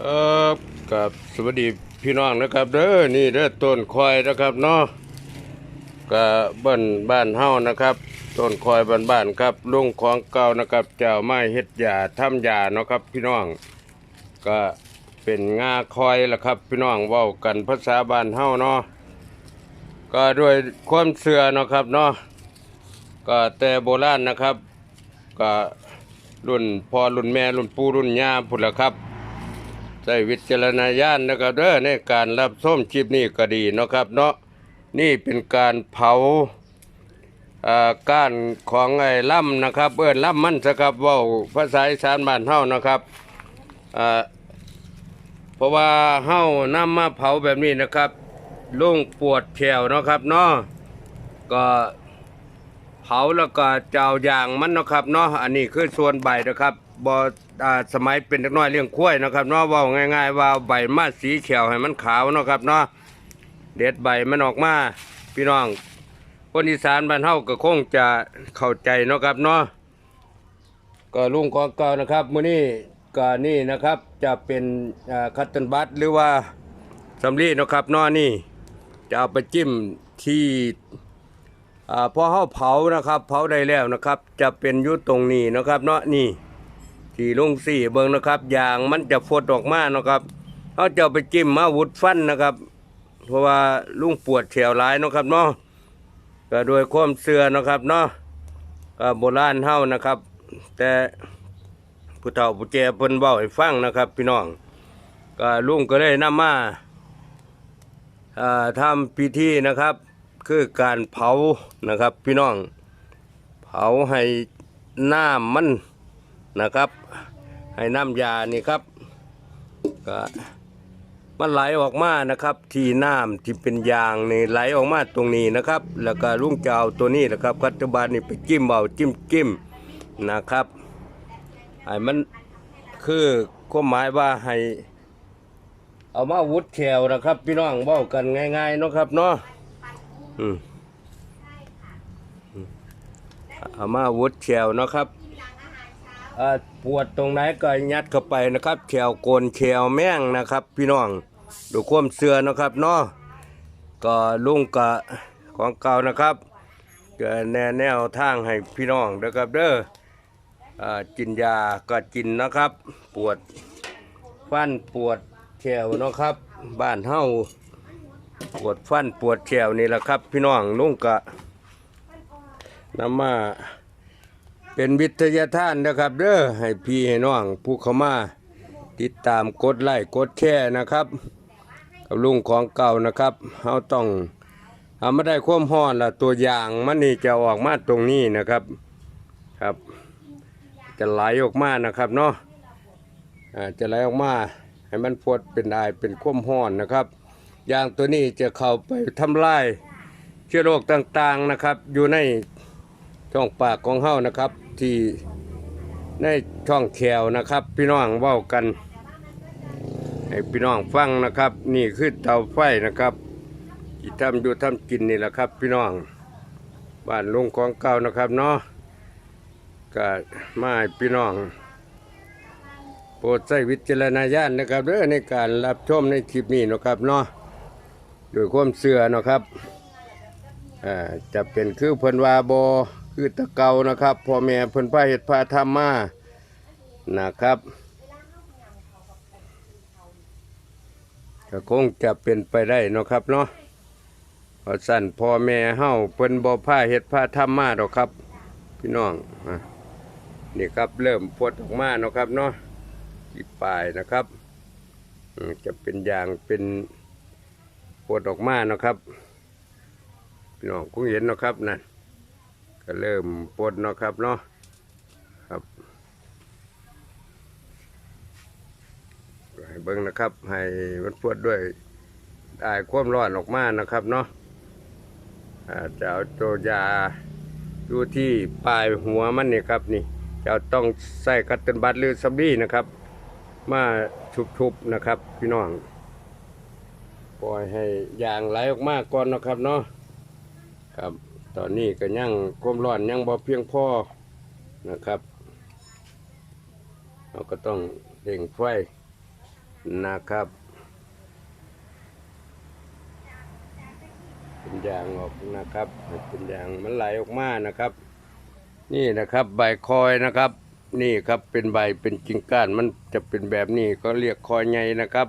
เออกับสวัสดีพี่น้องนะครับเด้อนี่เด้อต้นคอยนะครับเนาะกับบ้านบ้านเฮานะครับต้นคอยบ้านบ้านครับลุงของเก่านะครับเจ้าไม้เฮ็ดยาทำยาเนาะครับ พี่น้องก็เป็นงาคอยละครับ พี่น้องเว้ากันภาษาบ้านเฮาเนาะก็ด้วยความเชื่อเนาะครับเนาะก็แต่โบราณนะครับ ก็รุ่นพ่อรุ่นแม่รุ่นปู่รุ่นย่าพุ่นละครับ ใช้วิจารณญาณนะครับเด้อในการรับส้มคลิปนี้ก็ดีนะครับเนาะนี่เป็นการเผาอ่าก้านของไอ้ล่ำนะครับเอิ้นล่ำมันสครับว้าภาษาอีสานบ้านเฮานะครับอ่าเพราะว่าเฮาน้ำมาเผาแบบนี้นะครับลุงปวดแขวนะครับเนาะก็เผาแล้วก็เจ้ายางมันนะครับเนาะอันนี้คือส่วนใบนะครับบอ สมัยเป็นเด็กน้อยเลี้ยงควยนะครับเนาะว้าง่าย ๆ ว่าใบมาสีเขียวให้มันขาวนะครับเนาะเด็ดใบมันออกมาพี่น้องคนอีสานบ้านเฮาก็คงจะเข้าใจนะครับเนาะก็ลุงของเก่านะครับมื้อนี้ก็นี่นะครับจะเป็นอ่าคัตเตนบัตหรือว่าสำลีนะครับเนาะนี่ จะเอาไปจิ้มที่อพอเฮาเผานะครับ เผาได้แล้วนะครับ จะเป็นยู่ตรงนี้นะครับเนาะนี่ ที่ลุงสี่เบิ่งนะครับยางมันจะฟดออกมานะครับเขาจะไปจิ้มมาวุดฟันนะครับ เพราะว่าลุงปวดแถวหลายนะครับเนาะก็โดยความเสื่อนะครับเนาะก็โบราณเฮานะครับ แต่ผู้เฒ่าผู้แก่เพิ่นเว้าให้ฟังนะครับ พี่น้องก็ลุงก็ได้นำมาอ่าทำพิธีนะครับ คือการเผานะครับ พี่น้อง เผาให้น้ำมัน นะครับ ให้น้ำยานี่ครับก็มันไหลออกมานะครับ ที่น้ำที่เป็นยางนี่ไหลออกมาตรงนี้นะครับ แล้วก็ลุงเจะเอาตัวนี้นะครับปัจจุบันนี่ไปจิ้มเอาจิ้มจิ้มนะครับให้มันคือความหมายว่าให้ เอามาวุดแขวนะครับ พี่น้องเว้ากันง่ายๆนะครับเนาะอืมเอามาวุดแขวนะครับ ปวดตรงไหนก็ยัดเข้าไปนะครับแขวโกนแขวแม่งนะครับ พี่น้องดูความเสื่อนะครับเนาะก็ลุงกะของเก่านะครับก็แนแนวทางให้พี่น้องนะครับเด้ออ่ากินยาก็กินนะครับ ปวดฟันปวดแขวนะครับ บ้านเฮาปวดฟันปวดแขวนี่แหละครับ พี่น้องลุงกะนำมา เป็นวิทยาทานนะครับเด้อให้พี่ให้น้องผู้เข้ามาติดตามกดไลค์กดแชร์นะครับ กับลุงของเก่านะครับเราต้องเอามาได้ความห้อนละตัวอย่างมันนี่จะออกมาตรงนี้นะครับครับ จะไหลออกมานะครับเนาะอ่าจะไหลออกมาให้มันพดเป็นไอายเป็นความห้อนนะครับยางตัวนี้จะเข้าไปทำลายเชื้อโรคต่างๆนะครับ อยู่ในช่องปากของเฮานะครับ ที่ในช่องแขวนะครับ พี่น้องเว้ากัน ให้พี่น้องฟังนะครับ นี่คือเตาไฟนะครับที่ทำอยู่ทำกินนี่แหละครับ พี่น้องบ้านลุงของเก่านะครับเนาะก็มาให้พี่น้อง โปรดใช้วิจารณญาณนะครับเด้อในการรับชมในคลิปนี้นะครับเนาะโดยความเสื่อนะครับอ่าจะเป็นคือเพิ่นว่าบอ คือตะเกานะครับพ่อแม่เพิ่นพาเฮ็ดพาทำมานะครับก็คงจะเป็นไปได้นะครับเนาะเพราะสั่นพ่อแม่เฮาเพิ่นบ่พาเฮ็ดพาทำมาดอกครับ พี่น้องนี่ครับเริ่มพดออกมาเนาะครับเนาะที่ปลายนะครับจะเป็นอย่างเป็นพดออกมาเนาะครับ พี่น้องคงเห็นเนาะครับนั่น ก็เริ่มปนเนาะครับเนาะครับให้เบิ้งนะครับ ให้มันปวดด้วยได้ความร้อนออกมานะครับเนาะจะเอาตัวยาดูที่ปลายหัวมันนี่ครับนี่จะต้องใส่คัตเติลบัตหรือซับดี้นะครับ มาชุบๆนะครับ พี่น้องปล่อยให้ยางไหลออกมาก่อนนะครับเนาะครับ ตอนนี้ก็ยังความร้อนยังบ่เพียงพอนะครับ เราก็ต้องเร่งไฟนะครับเป็นยางออกนะครับเป็นยางมันไหลออกมานะครับ นี่นะครับใบคอยนะครับ นี่ครับเป็นใบเป็นกิ่งก้านมันจะเป็นแบบนี้ก็เรียกคอยใหญ่นะครับ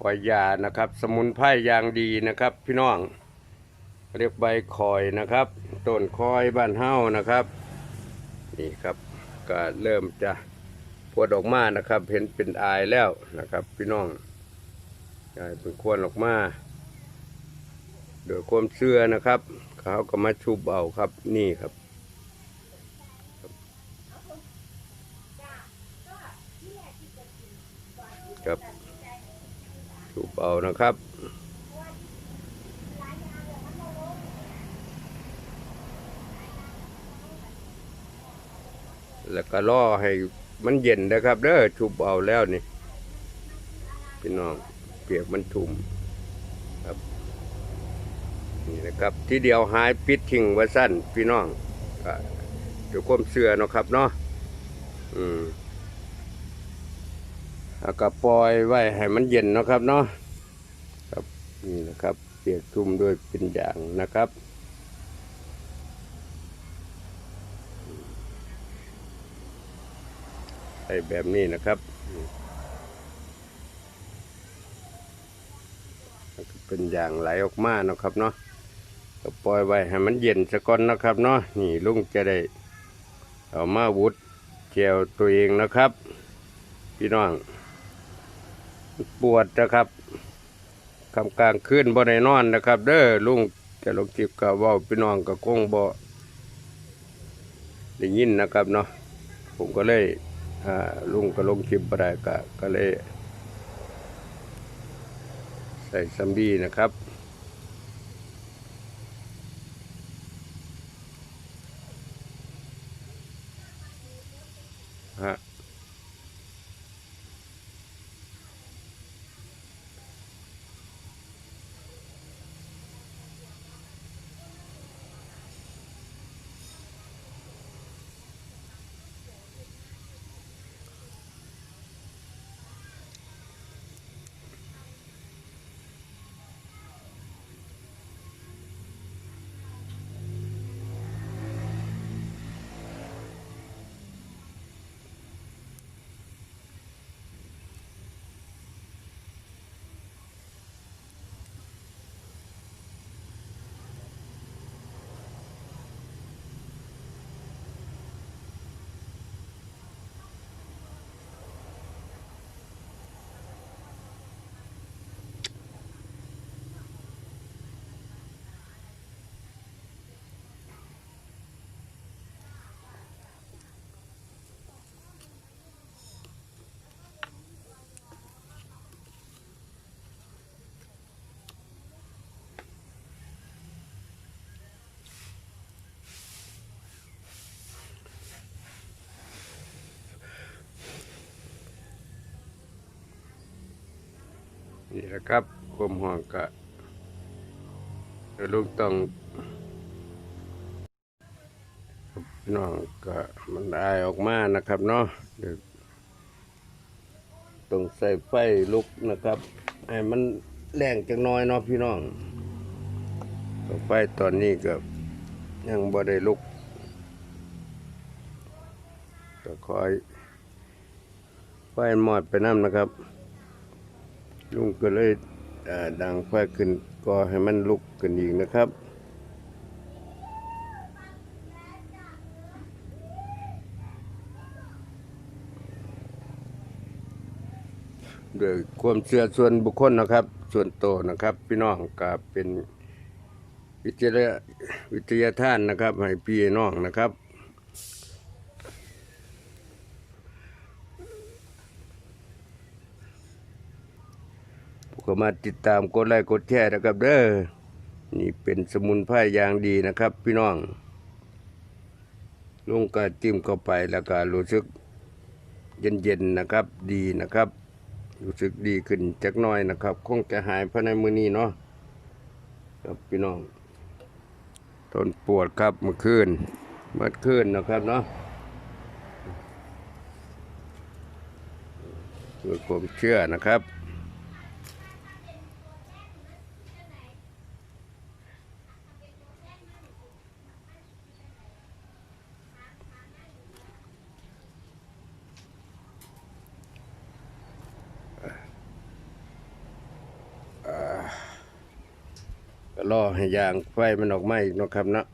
คอยยานะครับ สมุนไพรยางดีนะครับ พี่น้อง เรียกใบคอยนะครับ ต้นคอยบ้านเฮ้านะครับ นี่ครับก็เริ่มจะพวดออกมานะครับ เห็นเป็นอายแล้วนะครับ พี่น้องอายเป็นควรออกมาโดยความเชื่อนะครับ เขาก็มาชุบเอาครับนี่ครับครับชุบเอานะครับ แล้วก็ล่อให้มันเย็นนะครับเด้อชุบเอาแล้วนี่พี่น้องเปียกมันทุ่มครับนี่นะครับ ที่เดียวหายปิดทิ้งไว้สั้นพี่น้องก็เดี๋ยวความเสื่อเนาะครับเนาะอืมแล้วก็ปล่อยไว้ให้มันเย็นเนาะครับเนาะครับนี่นะครับ เปียกทุ่มด้วยเป็นอย่างนะครับ ใส่แบบนี้นะครับเป็นอย่างไหลออกมาเนาะครับเนาะก็ปล่อยไว้ให้มันเย็นสะก่อนนะครับเนาะนี่ลุงจะได้เอามาวุดเจลตัวเองนะครับ พี่น้องปวดนะครับคำกลางคืนบ่ได้นอนนะครับ เด้อลุงจะลงจิบกับว่าพี่น้องกับคงบ่ได้ยินนะครับเนาะผมก็เลย ลุงก็ลงคลิปบ่ได้ก็ก็เลย ใส่ซัมบี้นะครับ นี่แหละครับความห่วงกะลูกต้องพี่น้องก็มันได้ออกมานะครับเนาะต้องใส่ไฟลุกนะครับให้มันแรงจังน้อยเนาะพี่น้องไฟตอนนี้ก็ยังบ่ได้ลุกก็คอยไฟมอดไปน้ำนะครับ ลุงก็เลยดังไฟขึ้นก็ให้มันลุกขึ้นอีกนะครับด้วยความเชื่อส่วนบุคคลนะครับ ส่วนโตนะครับ พี่น้องก็เป็นวิทยาวิทยาท่านนะครับ ให้พี่น้องนะครับ ก็มาติดตามกดไลค์กดแชร์นะครับเด้อนี่เป็นสมุนไพรอย่างดีนะครับ พี่น้องลงก็จิ้มเข้าไปแล้วก็รู้สึกเย็นๆนะครับ ดีนะครับ รู้สึกดีขึ้นจักน้อยนะครับ คงจะหายภายในมือนี้เนาะครับพี่น้องทนปวดครับเมื่อคืนเมื่อคืนนะครับเนาะคือความเชื่อนะครับ ก็รอให้ยางไฟมันออกมาอีกนะครับเนาะ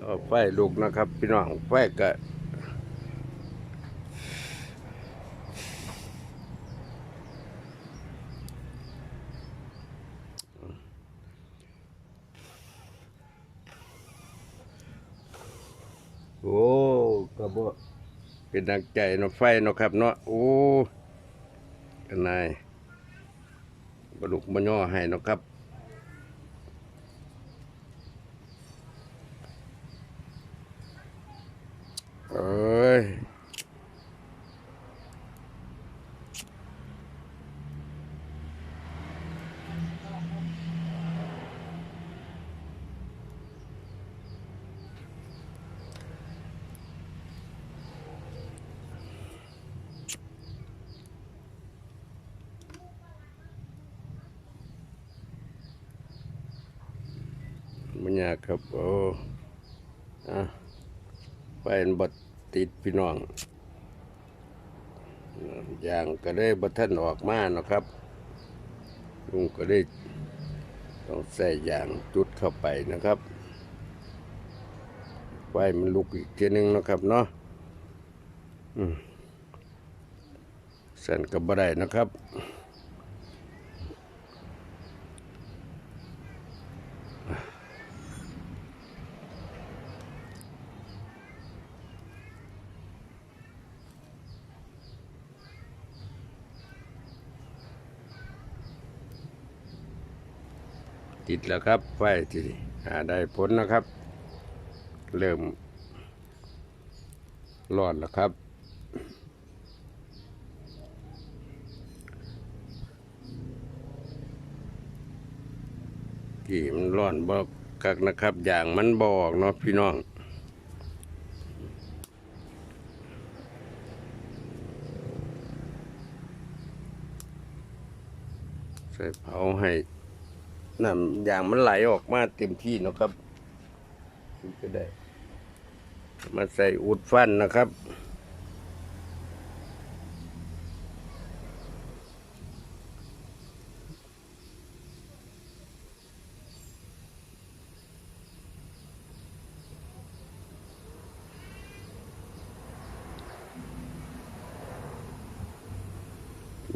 เอาไฟลูกนะครับ พี่น้องไฟก็โอ้ กระบเป็นดังใจเนาะไฟเนาะครับเนาะโอ้กันนายบลุกบย่อให้เนาะครับ เอ้ยมัน ยากครับ โอ้อะไฟมันบดติดพี่น้องอย่างก็ได้บัท่านออกมาเนาะครับลุงก็ได้ต้องใส่ยางจุดเข้าไปนะครับไฟมันลุกอีกทีนึงนะครับเนาะอืมสั่นก็บ่ได้นะครับ ติดแล้วครับไฟที่หาได้ผลนะครับ เริ่มรอดแล้วครับ กี่มันร้อนบอกกักนะครับ อย่างมันบอกเนาะพี่น้องใส่เผาให้ น้ำอย่างมันไหลออกมาเต็มที่นะครับก็ได้ มาใส่อุดฟันนะครับ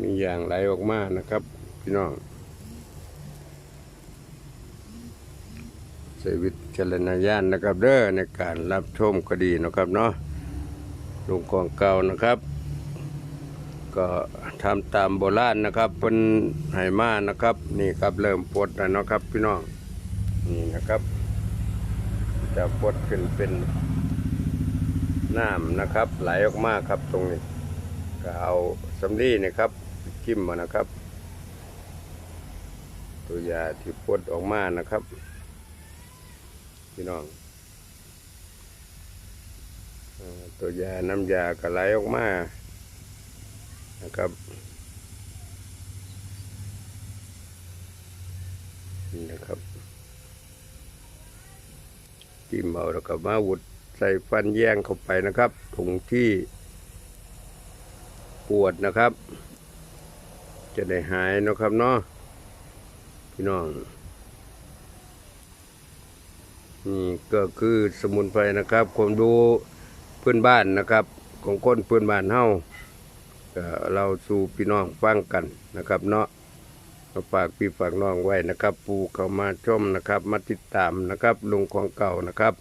มีอย่างไหลออกมานะครับ พี่น้อง ช้วิจารณญาณนะครับเด้อในการรับชมก็ดีนะครับเนาะลุงกองเก่านะครับ ก็ทำตามโบราณนะครับเป็นไหมานะครับ นี่ครับเริ่มปลดแล้วเนาะครับ พี่น้องนี่นะครับ จะปลดขึ้นเป็นน้ำนะครับ ไหลออกมาครับตรงนี้ก็เอาสำลีนะครับจิ้มมานะครับ ตัวยาที่ปลดออกมานะครับ พี่น้องตัวยาน้ำยากระไหลออกมานะครับนะครับจิ้มเอาแล้วก็มาวุดใส่ฟันแย่งเข้าไปนะครับถุงที่ปวดนะครับ จะได้หายนะครับเนาะพี่น้อง นี่ก็คือสมุนไพรนะครับความรู้เพื่อนบ้านนะครับ ของคนเพื่อนบ้านเฮาเราสู่พี่น้องฟังกันนะครับ เนาะมาฝากพี่ฝากน้องไว้นะครับ ปูเข้ามาชมนะครับ มาติดตามนะครับลุงของเก่านะครับ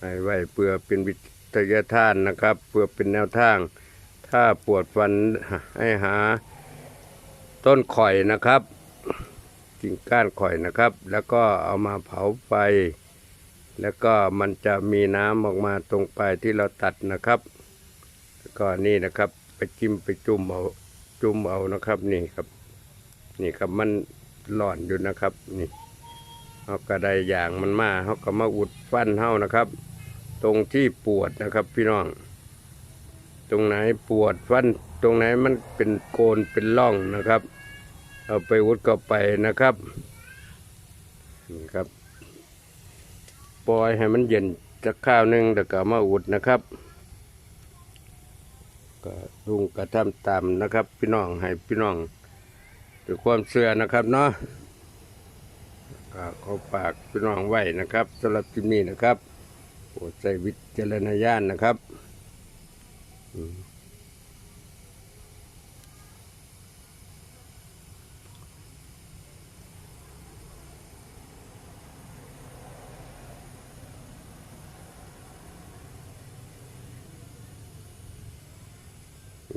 ให้ไว้เพื่อเป็นวิทยาทานนะครับ เพื่อเป็นแนวทาง ถ้าปวดฟันให้หา ต้นข่อยนะครับกิ่งก้านข่อยนะครับ แล้วก็เอามาเผาไฟ แล้วก็มันจะมีน้ำออกมาตรงปลายที่เราตัดนะครับแล้วก็นี่นะครับ ไปจิ้มไปจุ่มเอาจุ่มเอานะครับนี่ครับ นี่ครับมันหล่อนอยู่นะครับ นี่เขาก็ได้อย่างมันมาเขาก็มาอุดฟันเฮานะครับ ตรงที่ปวดนะครับพี่น้อง ตรงไหนปวดฟัน ตรงไหนมันเป็นโกนเป็นร่องนะครับ เอาไปอุดเข้าไปนะครับนี่ครับ ปล่อยให้มันเย็นจะข้าวหนึ่งเดี๋ยวก็เอามาอุดนะครับ ก็ลุงกระทำตามนะครับ พี่น้องให้พี่น้องด้วยความเชื่อนะครับเนาะก็ขอฝากพี่น้องไว้นะครับสำหรับที่นี้นะครับโปรดใช้วิจารณญาณนะครับ อืม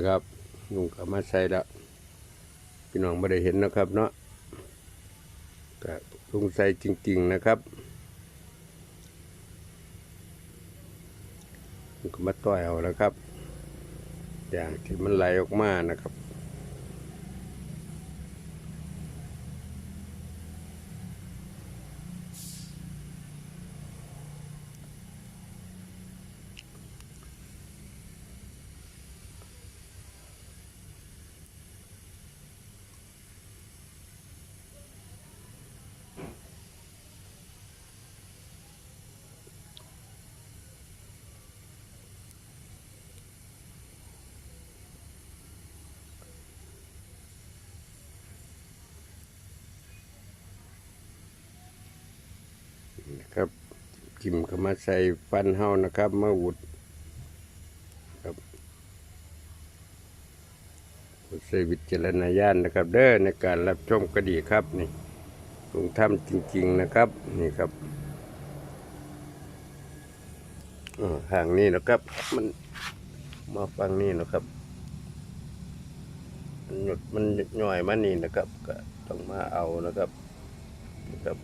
ครับลุงก็มาใส่แล้วพี่น้องไม่ได้เห็นนะครับเนาะก็ลุงใส่จริง ๆนะครับลุงก็มาต่อยเอาแล้วครับ อย่างที่มันไหลออกมานะครับ จิ้มก็มาใส่ฟันเฮานะครับมาอุดครับใส่วิจารณญาณนะครับ เด้อในการรับชมก็ดีครับนี่ลุงทำจริง ๆนะครับ นี่ครับอ่างนี้นะครับ มันมาฟังนี่นะครับมันหยุดมันหน่อยมานี่นะครับ ก็ต้องมาเอานะครับนะครับ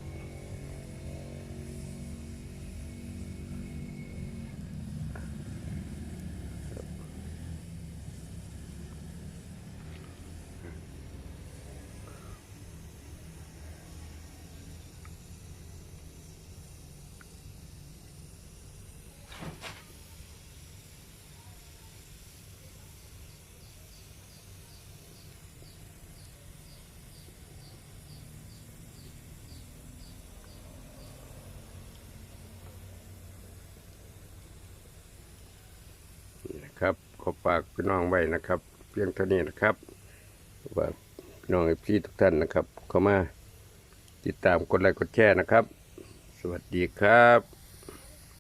ขอฝากพี่น้องไว้นะครับ เพียงเท่านี้นะครับว่าพี่น้องพี่ทุกท่านนะครับ เข้ามาติดตามกดไลค์กดแชร์นะครับ สวัสดีครับ